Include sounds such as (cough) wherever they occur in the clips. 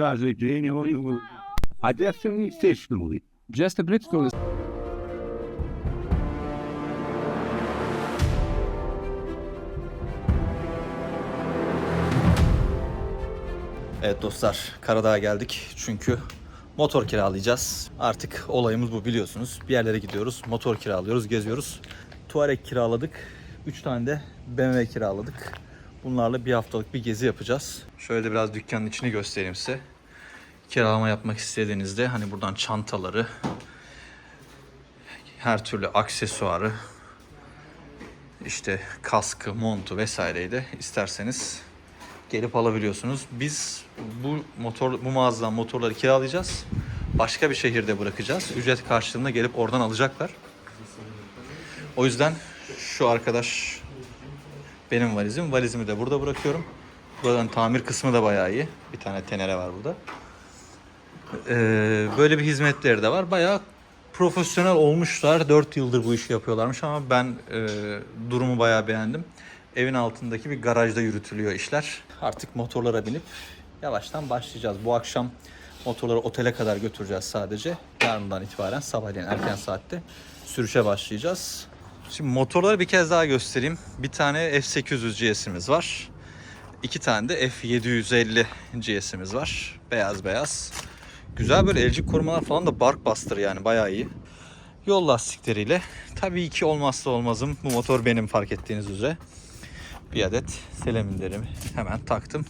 because it's anyway. I definitely officially. Just a school. Evet dostlar Karadağ'a geldik çünkü motor kiralayacağız. Artık olayımız bu biliyorsunuz. Bir yerlere gidiyoruz, motor kiralıyoruz, geziyoruz. Tuareg kiraladık. 3 tane de BMW kiraladık. Bunlarla bir haftalık bir gezi yapacağız. Şöyle de biraz dükkanın içini göstereyim size. Kiralama yapmak istediğinizde hani buradan çantaları, her türlü aksesuarı, işte kaskı, montu vesaireyi de isterseniz gelip alabiliyorsunuz. Biz bu motor bu mağazadan motorları kiralayacağız. Başka bir şehirde bırakacağız. Ücret karşılığında gelip oradan alacaklar. O yüzden şu arkadaş benim valizim. Valizimi de burada bırakıyorum. Buradan tamir kısmı da bayağı iyi. Bir tane tenere var burada. Ee, böyle bir hizmetleri de var. Bayağı profesyonel olmuşlar. 4 yıldır bu işi yapıyorlarmış ama ben e, durumu bayağı beğendim. Evin altındaki bir garajda yürütülüyor işler. Artık motorlara binip yavaştan başlayacağız. Bu akşam motorları otele kadar götüreceğiz sadece. Yarından itibaren sabahleyin erken saatte sürüşe başlayacağız. Şimdi motorları bir kez daha göstereyim. Bir tane F800 GS'imiz var. İki tane de F750 GS'imiz var. Beyaz beyaz. Güzel böyle elcik korumalar falan da bark bastır yani bayağı iyi. Yol lastikleriyle. Tabii ki olmazsa olmazım. Bu motor benim fark ettiğiniz üzere. Bir adet seleminlerimi hemen taktım.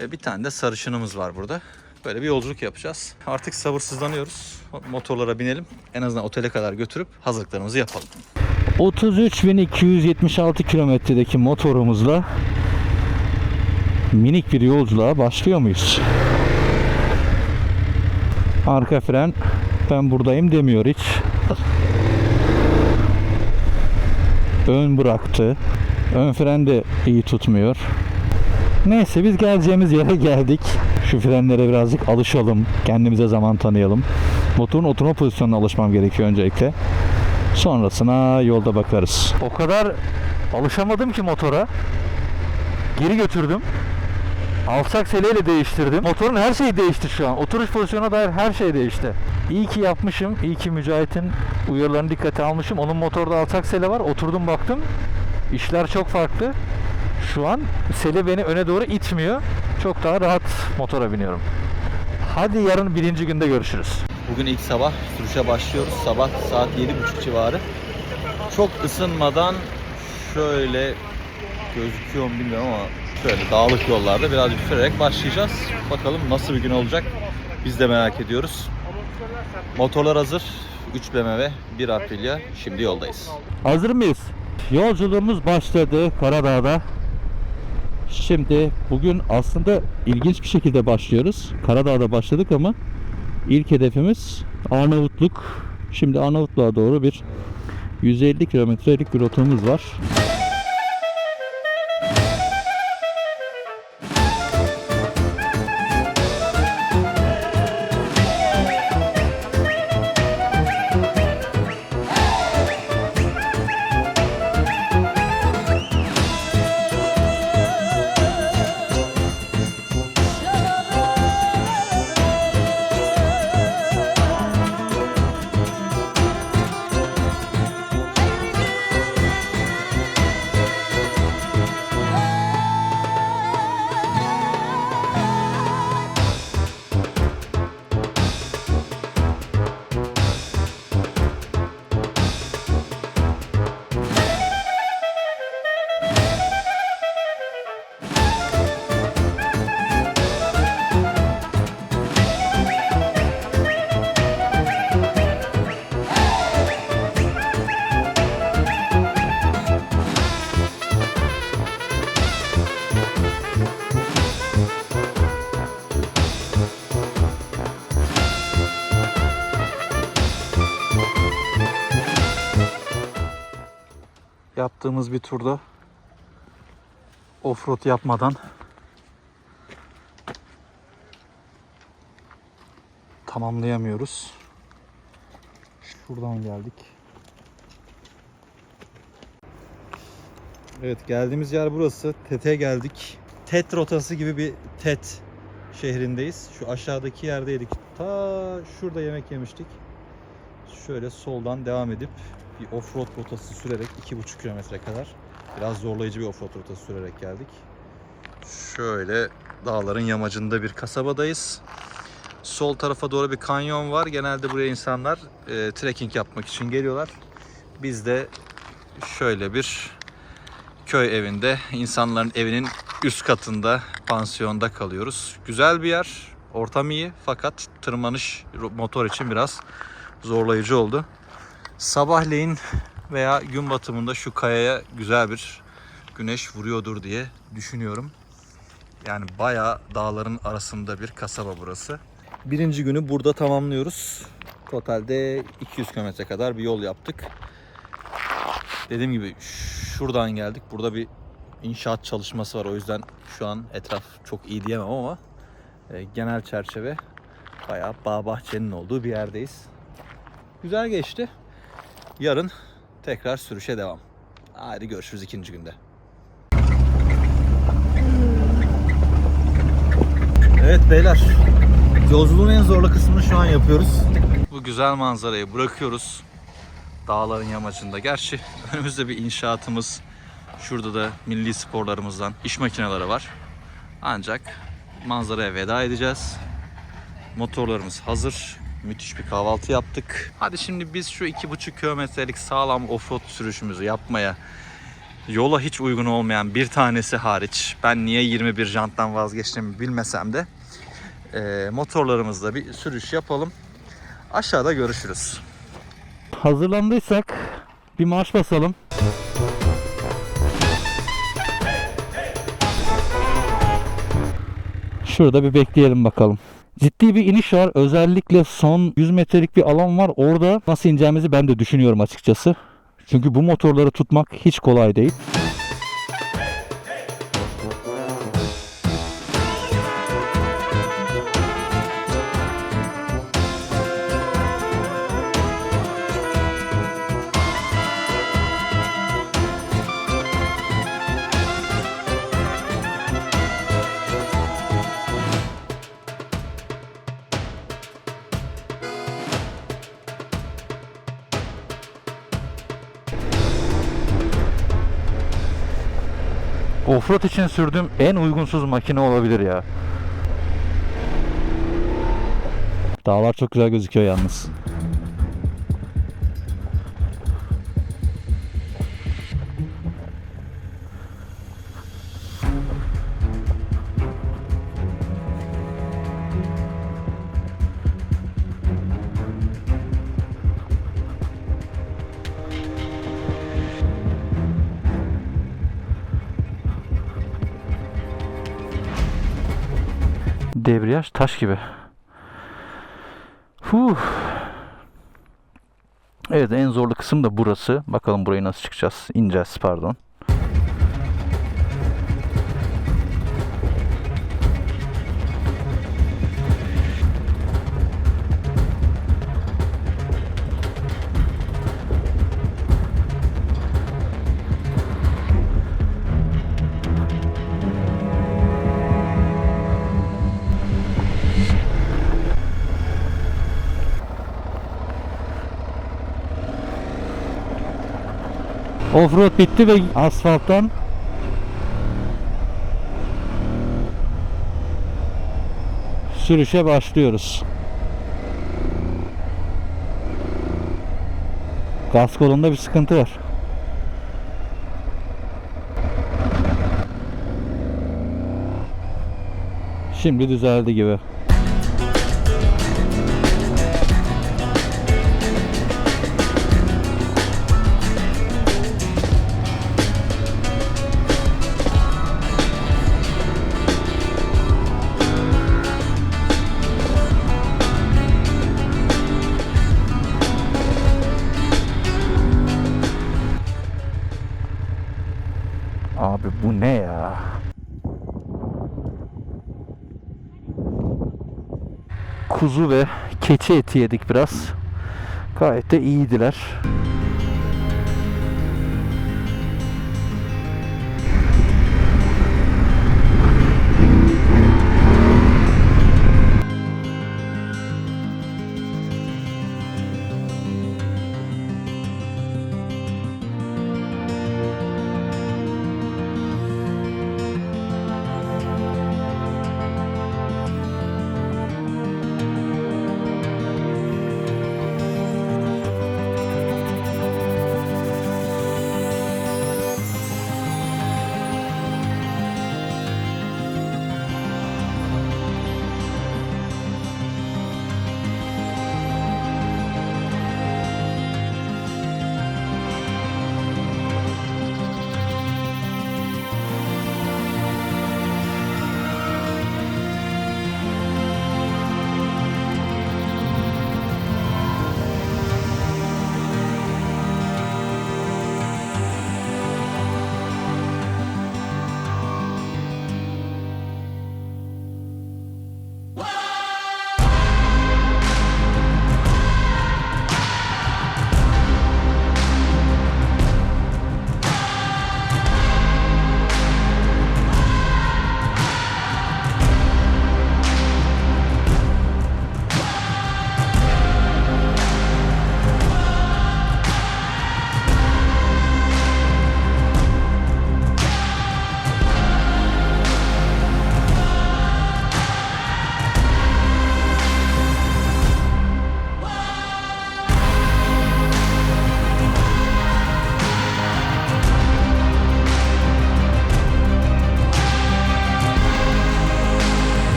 E, Bir tane de sarışınımız var burada. Böyle bir yolculuk yapacağız. Artık sabırsızlanıyoruz. Motorlara binelim. En azından otele kadar götürüp hazırlıklarımızı yapalım. 33.276 kilometredeki motorumuzla minik bir yolculuğa başlıyor muyuz? Arka fren ben buradayım demiyor hiç. Ön bıraktı. Ön fren de iyi tutmuyor. Neyse biz geleceğimiz yere geldik. Şu frenlere birazcık alışalım. Kendimize zaman tanıyalım. Motorun oturma pozisyonuna alışmam gerekiyor öncelikle. Sonrasına yolda bakarız. O kadar alışamadım ki motora. Geri götürdüm. Alçak seleyle değiştirdim. Motorun her şeyi değişti şu an. Oturuş pozisyonuna dair her şey değişti. İyi ki yapmışım. İyi ki Mücahit'in uyarılarını dikkate almışım. Onun motorda alçak sele var. Oturdum baktım. İşler çok farklı. Şu an sele beni öne doğru itmiyor. Çok daha rahat motora biniyorum. Hadi yarın birinci günde görüşürüz. Bugün ilk sabah sürüşe başlıyoruz. Sabah saat 7.30 civarı. Çok ısınmadan şöyle gözüküyor mu bilmiyorum ama şöyle dağlık yollarda birazcık sürerek başlayacağız. Bakalım nasıl bir gün olacak. Biz de merak ediyoruz. Motorlar hazır. 3 BMW, 1 Aprilia. Şimdi yoldayız. Hazır mıyız? Yolculuğumuz başladı Karadağ'da. Şimdi bugün aslında ilginç bir şekilde başlıyoruz. Karadağ'da başladık ama ilk hedefimiz Arnavutluk. Şimdi Arnavutluğa doğru bir 150 kilometrelik bir rotamız var. Yaptığımız bir turda offroad yapmadan tamamlayamıyoruz. Şuradan geldik. Evet geldiğimiz yer burası. TET'e geldik. TET rotası gibi bir TET şehrindeyiz. Şu aşağıdaki yerdeydik. Ta şurada yemek yemiştik. Şöyle soldan devam edip bir offroad rotası sürerek 2,5 kilometre kadar biraz zorlayıcı bir offroad rotası sürerek geldik. Şöyle dağların yamacında bir kasabadayız. Sol tarafa doğru bir kanyon var. Genelde buraya insanlar e, trekking yapmak için geliyorlar. Biz de şöyle bir köy evinde, insanların evinin üst katında, pansiyonda kalıyoruz. Güzel bir yer, ortam iyi fakat tırmanış motor için biraz zorlayıcı oldu. Sabahleyin veya gün batımında şu kayaya güzel bir güneş vuruyordur diye düşünüyorum. Yani bayağı dağların arasında bir kasaba burası. Birinci günü burada tamamlıyoruz. Totalde 200 kilometre kadar bir yol yaptık. Dediğim gibi şuradan geldik. Burada bir inşaat çalışması var. O yüzden şu an etraf çok iyi diyemem ama e, genel çerçeve bayağı bağ bahçenin olduğu bir yerdeyiz. Güzel geçti. Yarın tekrar sürüşe devam. Hadi görüşürüz ikinci günde. Evet beyler. Yolculuğun en zorlu kısmını şu an yapıyoruz. Bu güzel manzarayı bırakıyoruz. Dağların yamacında. Gerçi (laughs) önümüzde bir inşaatımız. Şurada da milli sporlarımızdan iş makineleri var. Ancak manzaraya veda edeceğiz. Motorlarımız hazır. Müthiş bir kahvaltı yaptık. Hadi şimdi biz şu iki buçuk kilometrelik sağlam offroad sürüşümüzü yapmaya yola hiç uygun olmayan bir tanesi hariç ben niye 21 janttan vazgeçtiğimi bilmesem de e, motorlarımızla bir sürüş yapalım. Aşağıda görüşürüz. Hazırlandıysak bir marş basalım. Şurada bir bekleyelim bakalım. Ciddi bir iniş var. Özellikle son 100 metrelik bir alan var. Orada nasıl ineceğimizi ben de düşünüyorum açıkçası. Çünkü bu motorları tutmak hiç kolay değil. Offroad için sürdüğüm en uygunsuz makine olabilir ya. Dağlar çok güzel gözüküyor yalnız. Debriyaj taş gibi. Huh. Evet en zorlu kısım da burası. Bakalım burayı nasıl çıkacağız. İneceğiz pardon. Offroad bitti ve asfalttan sürüşe başlıyoruz. Gaz kolunda bir sıkıntı var. Şimdi düzeldi gibi. Kuzu ve keçi eti yedik biraz. Gayet de iyiydiler.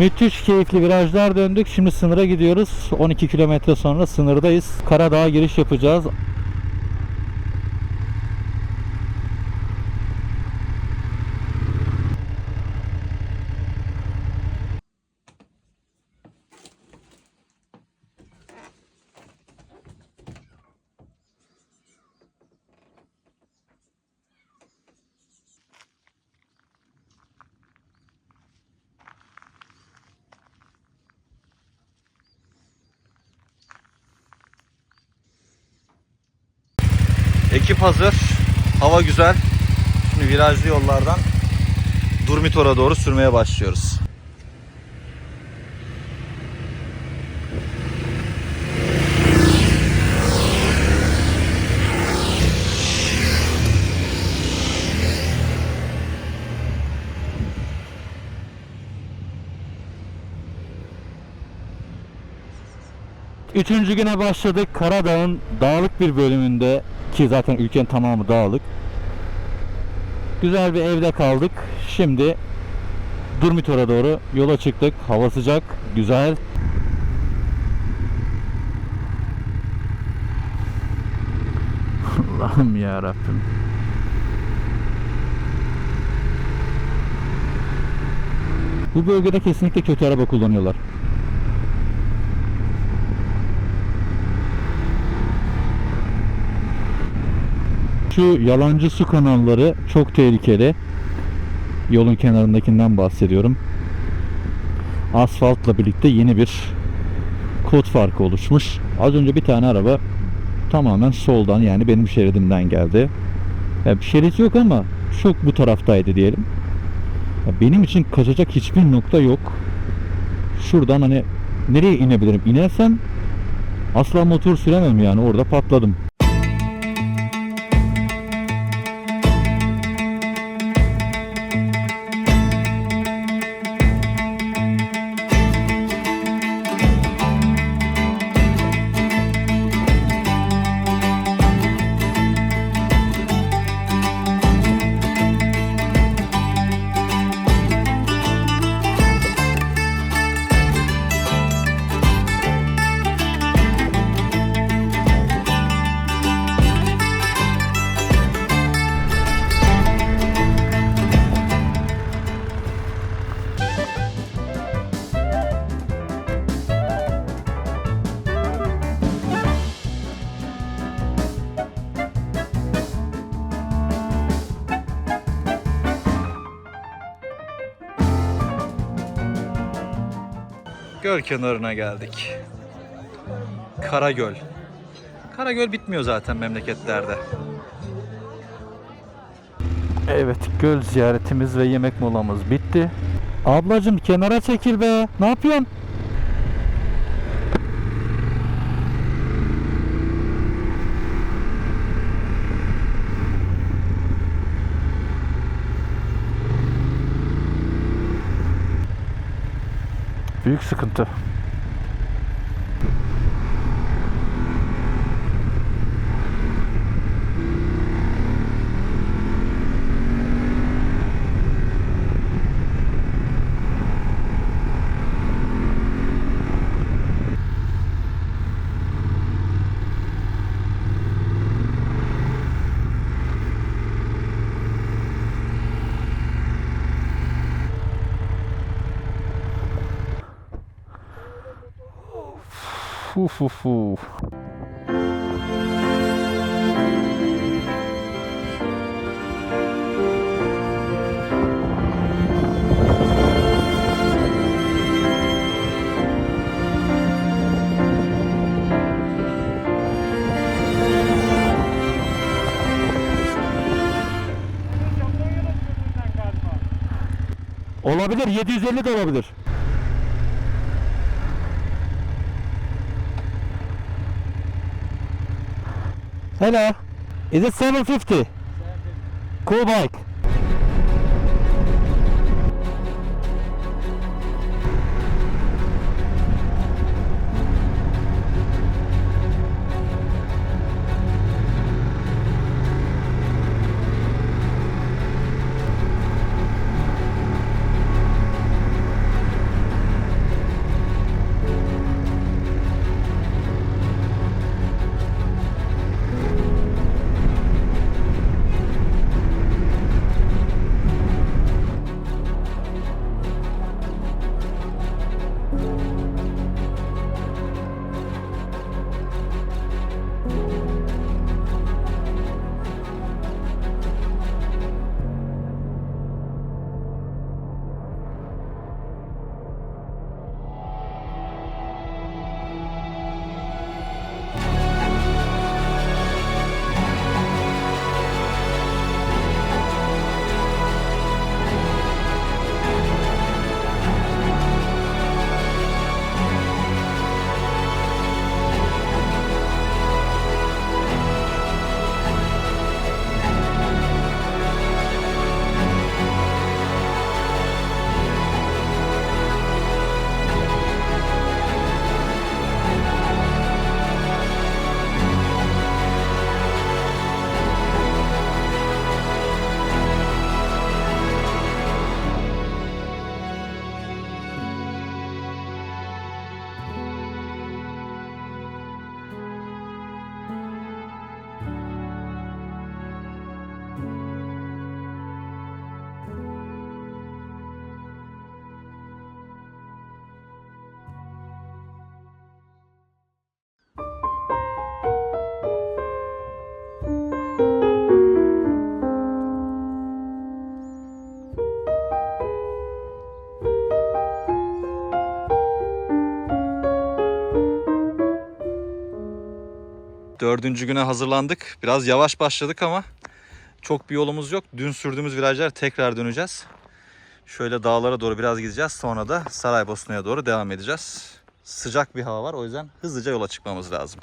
Müthiş keyifli virajlar döndük. Şimdi sınıra gidiyoruz. 12 kilometre sonra sınırdayız. Karadağ'a giriş yapacağız. Ekip hazır. Hava güzel. Şimdi virajlı yollardan Durmitor'a doğru sürmeye başlıyoruz. Üçüncü güne başladık. Karadağ'ın dağlık bir bölümünde ki zaten ülkenin tamamı dağlık. Güzel bir evde kaldık. Şimdi Durmitor'a doğru yola çıktık. Hava sıcak, güzel. Allah'ım ya Rabbim. Bu bölgede kesinlikle kötü araba kullanıyorlar. Şu yalancı su kanalları çok tehlikeli. Yolun kenarındakinden bahsediyorum. Asfaltla birlikte yeni bir kod farkı oluşmuş. Az önce bir tane araba tamamen soldan yani benim şeridimden geldi. Ya şerit yok ama çok bu taraftaydı diyelim. Benim için kaçacak hiçbir nokta yok. Şuradan hani nereye inebilirim? İnersem asla motor süremem yani orada patladım. Göl kenarına geldik. Karagöl. Karagöl bitmiyor zaten memleketlerde. Evet göl ziyaretimiz ve yemek molamız bitti. Ablacım kenara çekil be. Ne yapıyorsun? Büyük sıkıntı. Fu fu fu. Olabilir 750 de olabilir. Hello. Is it 750? Cool bike. Dördüncü güne hazırlandık. Biraz yavaş başladık ama çok bir yolumuz yok. Dün sürdüğümüz virajlar tekrar döneceğiz. Şöyle dağlara doğru biraz gideceğiz. Sonra da Saraybosna'ya doğru devam edeceğiz. Sıcak bir hava var. O yüzden hızlıca yola çıkmamız lazım.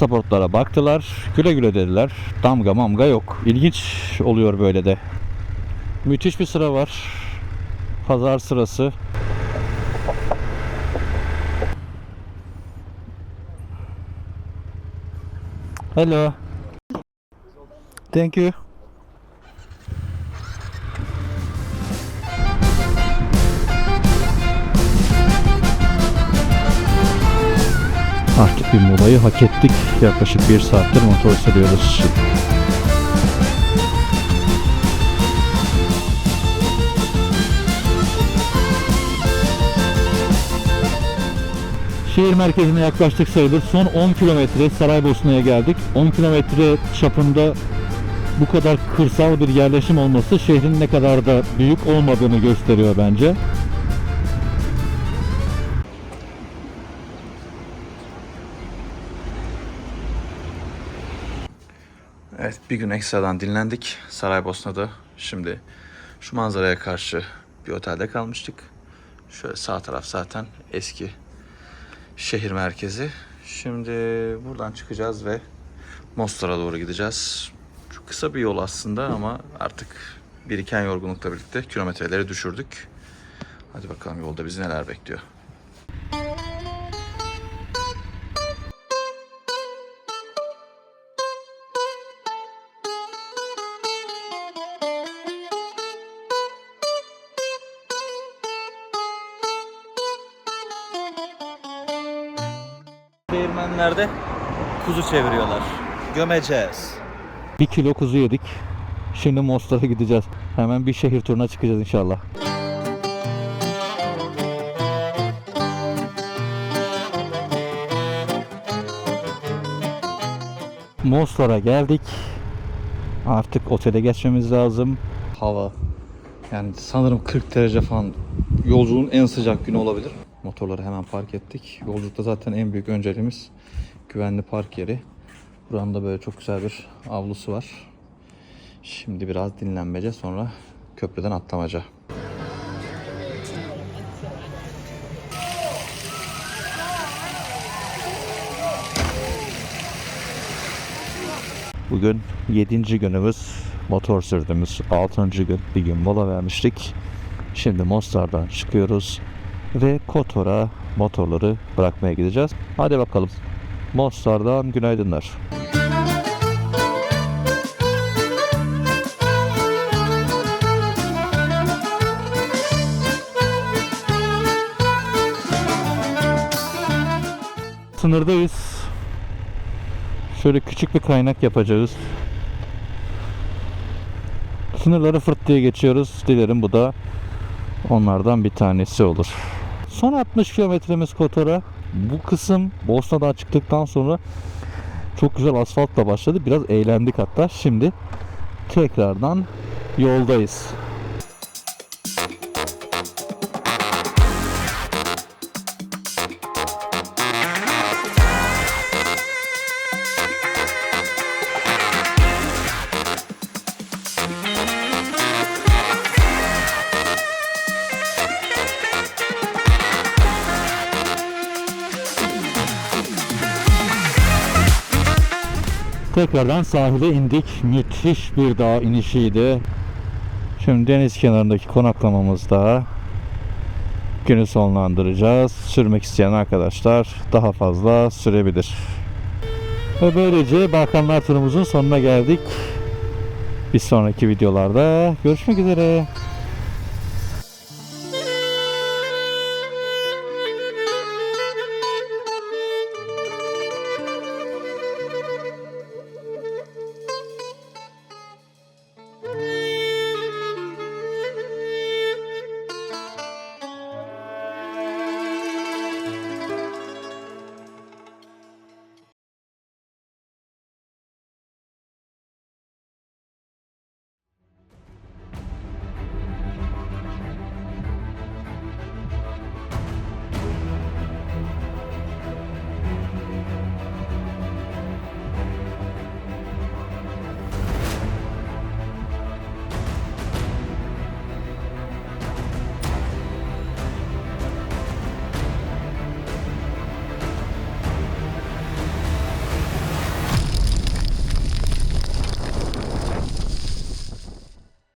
Pasaportlara baktılar. Güle güle dediler. Damga mamga yok. İlginç oluyor böyle de. Müthiş bir sıra var. Pazar sırası. Hello. Thank you. Bir molayı hak ettik. Yaklaşık bir saattir motor sürüyoruz. Şehir merkezine yaklaştık sayılır. Son 10 kilometre Saraybosna'ya geldik. 10 kilometre çapında bu kadar kırsal bir yerleşim olması şehrin ne kadar da büyük olmadığını gösteriyor bence. Evet bir gün ekstradan dinlendik Saraybosna'da. Şimdi şu manzaraya karşı bir otelde kalmıştık. Şöyle sağ taraf zaten eski şehir merkezi. Şimdi buradan çıkacağız ve Mostar'a doğru gideceğiz. Çok kısa bir yol aslında ama artık biriken yorgunlukla birlikte kilometreleri düşürdük. Hadi bakalım yolda bizi neler bekliyor. Değirmenlerde kuzu çeviriyorlar. Gömeceğiz. Bir kilo kuzu yedik. Şimdi Mostar'a gideceğiz. Hemen bir şehir turuna çıkacağız inşallah. Mostar'a geldik. Artık otele geçmemiz lazım. Hava yani sanırım 40 derece falan yolculuğun en sıcak günü olabilir. Motorları hemen park ettik. Yolculukta zaten en büyük önceliğimiz güvenli park yeri. Buranın da böyle çok güzel bir avlusu var. Şimdi biraz dinlenmece sonra köprüden atlamaca. Bugün 7. günümüz motor sürdüğümüz 6. gün bir gün mola vermiştik. Şimdi Mostar'dan çıkıyoruz ve Kotor'a motorları bırakmaya gideceğiz. Hadi bakalım. Mostar'dan günaydınlar. Sınırdayız. Şöyle küçük bir kaynak yapacağız. Sınırları fırt diye geçiyoruz. Dilerim bu da onlardan bir tanesi olur. Son 60 kilometremiz Kotor'a. Bu kısım Bosna'dan çıktıktan sonra çok güzel asfaltla başladı. Biraz eğlendik hatta. Şimdi tekrardan yoldayız. Tekrardan sahile indik. Müthiş bir dağ inişiydi. Şimdi deniz kenarındaki konaklamamızda günü sonlandıracağız. Sürmek isteyen arkadaşlar daha fazla sürebilir. Ve böylece Balkanlar turumuzun sonuna geldik. Bir sonraki videolarda görüşmek üzere.